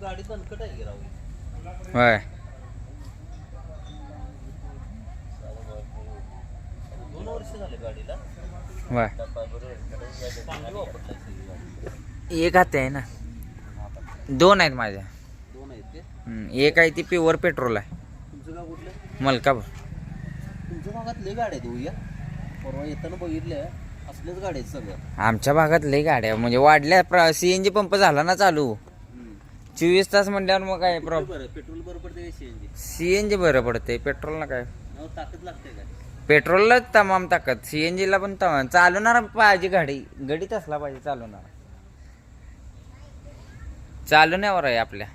गाडी दणकट आहे राव होय. दोन वर्ष झाले गाडीला. होय. चांगली वापरलाय सगळी गाडी एक हाते आहे ना? दोन आहेत माझ्या. दोन आहेत ते? हम्म, एक आहे ती प्युअर पेट्रोल आहे. तुमचं गाव कुठलं? मलकापूर. तुमच्या भागात लय गाड्या आहेत उया परवा येताना बघितल्या असल्याच गाड्या आहेत सगळ्या. आमच्या भागात लई गाड्या म्हणजे वाढल्या सी एन जी पंप झाला ना चालू. चोवीस तास म्हणल्यावर मग काय प्रॉब्लेम बरं पेट्रोल बरं पडते सीएनजी बरं पडते पेट्रोलला काय? ताकद लागते काय पेट्रोललाच तमाम ताकद सी एन जीला पण तमाम. चालवणार पाहिजे गाडी गडीत असला पाहिजे चालवणार. चालवण्यावर आहे आपल्या.